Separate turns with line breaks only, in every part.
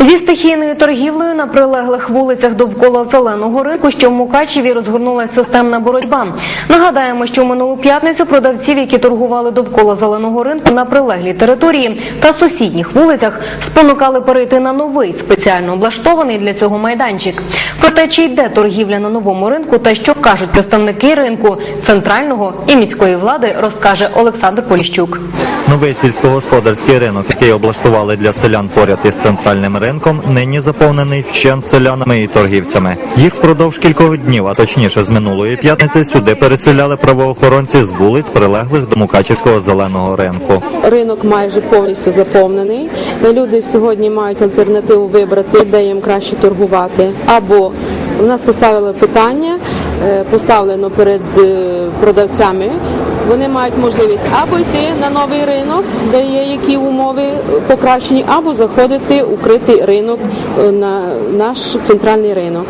Зі стихійною торгівлею на прилеглих вулицях довкола зеленого ринку, що в Мукачеві розгорнулася системна боротьба. Нагадаємо, що в минулу п'ятницю продавців, які торгували довкола зеленого ринку на прилеглій території та сусідніх вулицях, спонукали перейти на новий спеціально облаштований для цього майданчик. Про те, чи йде торгівля на новому ринку та що кажуть представники ринку центрального і міської влади, розкаже Олександр Поліщук.
Новий сільськогосподарський ринок, який облаштували для селян поряд із центральним ринком, нині заповнений вщент селянами і торгівцями. Їх впродовж кількох днів, а точніше з минулої п'ятниці, сюди переселяли правоохоронці з вулиць, прилеглих до Мукачівського зеленого ринку.
Ринок майже повністю заповнений. Люди сьогодні мають альтернативу вибрати, де їм краще торгувати. Або у нас поставили питання, е, поставлено перед е, продавцями. Вони мають можливість або йти на новий ринок, де є які умови покращені, або заходити укритий ринок е, на наш центральний ринок.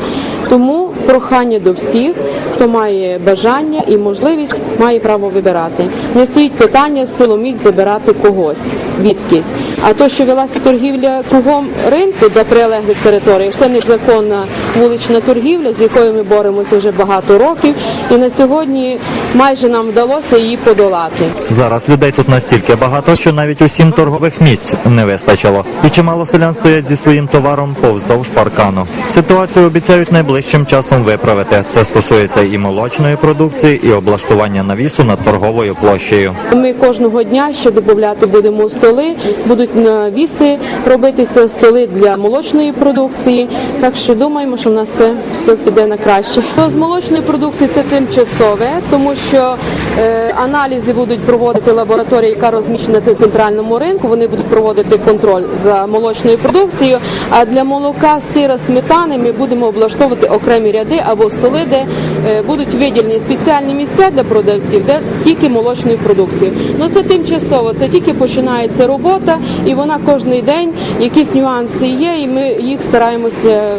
Тому прохання до всіх, хто має бажання і можливість, має право вибирати. Не стоїть питання силоміць забирати когось відкись. А то, що велася торгівля кругом ринку до прилеглих територій, це незаконна вулична торгівля, з якою ми боремося вже багато років, і на сьогодні майже нам вдалося її подолати.
Зараз людей тут настільки багато, що навіть у сім торгових місць не вистачило. І чимало селян стоять зі своїм товаром повздовж паркану. Ситуацію обіцяють найближчим часом виправити. Це стосується і молочної продукції, і облаштування навісу над торговою площею.
Ми кожного дня ще додати будемо столи, будуть навіси робитися столи для молочної продукції. Так що думаємо, що в нас це все піде на краще. З молочної продукції це тимчасове, тому що е, аналізи будуть проводити лабораторія, яка розміщена на центральному ринку. Вони будуть проводити контроль за молочною продукцією. А для молока, сира, сметани ми будемо облаштовувати окремі ряди або столи, де е, будуть виділені спеціальні місця для продавців, де тільки молочної продукції. Ну це тимчасово, це тільки починається робота, і вона кожен день якісь нюанси є, і ми їх стараємося е,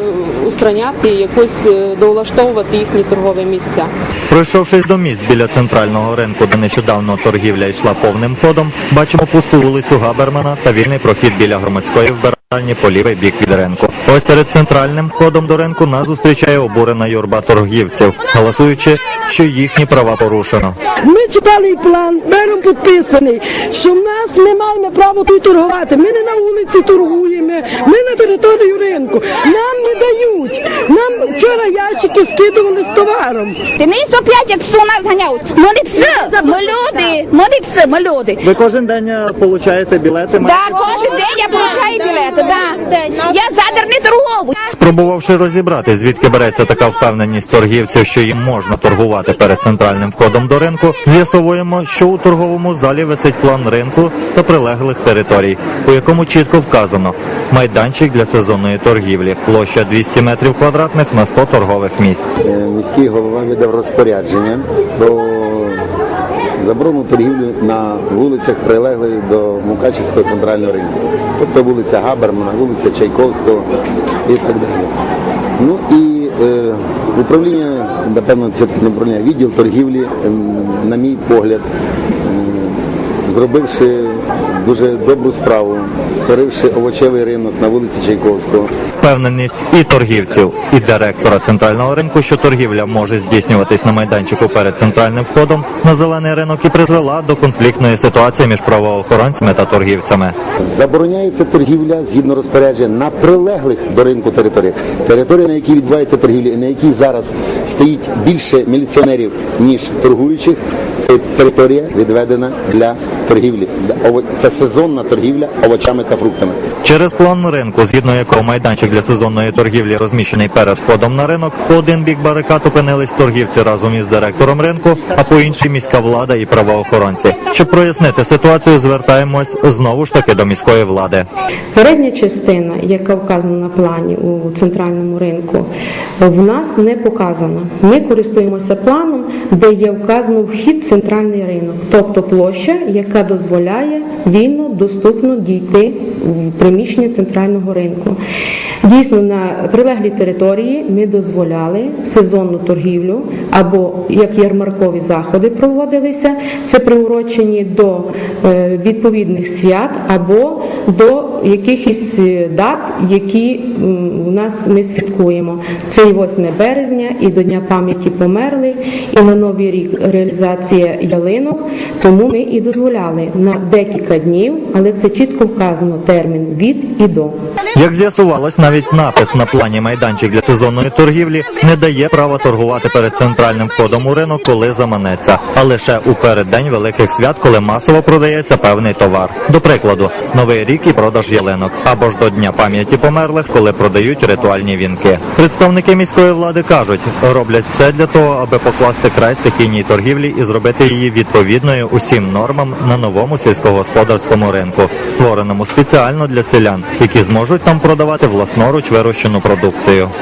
устраняти, якось довлаштовувати їхні торгові місця.
Пройшовшись до місць біля центрального ринку, де нещодавно торгівля йшла повним ходом, бачимо пусту вулицю Габермана та вільний прохід біля громадської вбиральні по лівий бік від ринку. Ось перед центральним входом до ринку нас зустрічає обурена юрба торгівців, голосуючи, що їхні права порушено.
Ми читали план, мером підписаний, що в нас ми маємо право тут торгувати. Ми не на вулиці торгуємо, ми на територію ринку. Нам не дають. Нам вчора ящики скидували з товаром.
Ти не 105, як псу нас ганяють. Ми не пси, ми люди, люди.
Ви кожен день отримуєте білети?
Да, кожен день я получаю білети, да. Я задер не торговую.
Спробувавши розібрати, звідки береться така впевненість торгівців, що їм можна торгувати перед центральним входом до ринку, з'ясовуємо, що у торговому залі висить план ринку та прилеглих територій, у якому чітко вказано майданчик для сезонної торгівлі, площа 200 метрів квадратних на 100 торгових місць.
Е, Міський голова видав розпорядження про заборону торгівлю на вулицях, прилеглих до Мукачівського центрального ринку. Тобто вулиця Габермана, вулиця Чайковського і так далі. Ну і е, управління, напевно, все-таки не відділ торгівлі, ем, на мій погляд, зробивши дуже добру справу, створивши овочевий ринок на вулиці Чайковського.
Впевненість і торгівців, і директора центрального ринку, що торгівля може здійснюватись на майданчику перед центральним входом на зелений ринок і призвела до конфліктної ситуації між правоохоронцями та торгівцями.
Забороняється торгівля згідно розпорядження на прилеглих до ринку територіях. Територія, на якій відбувається торгівля, і на якій зараз стоїть більше міліціонерів ніж торгуючих, це територія відведена для торгівлі. Це сезонна торгівля овочами та фруктами.
Через план ринку, згідно якого майданчик для сезонної торгівлі розміщений перед входом на ринок, по один бік барикад опинились торгівці разом із директором ринку, а по іншій міська влада і правоохоронці. Щоб прояснити ситуацію, звертаємось знову ж таки до міської влади.
Передня частина, яка вказана на плані у центральному ринку, в нас не показана. Ми користуємося планом, де є вказано вхід в центральний ринок, тобто площа, яка дозволяє вільно, доступно дійти в приміщення центрального ринку. Дійсно, на прилеглій території ми дозволяли сезонну торгівлю або як ярмаркові заходи проводилися. Це приурочені до е, відповідних свят або до якихось е, дат, які у нас ми святкуємо. Це і 8 березня, і до Дня пам'яті померлих, і на Новий рік реалізація ялинок. Тому ми і дозволяли на декілька днів, але це чітко вказано термін від і до.
Як з'ясувалось, навіть напис на плані майданчик для сезонної торгівлі не дає права торгувати перед центральним входом у ринок, коли заманеться, а лише у переддень великих свят, коли масово продається певний товар. До прикладу, новий рік і продаж ялинок, або ж до дня пам'яті померлих, коли продають ритуальні вінки. Представники міської влади кажуть, роблять все для того, аби покласти край стихійній торгівлі і зробити її відповідною усім нормам на новому сільськогосподарському ринку, створеному спеціально для селян, які зможуть там продавати власноруч вирощену продукцію.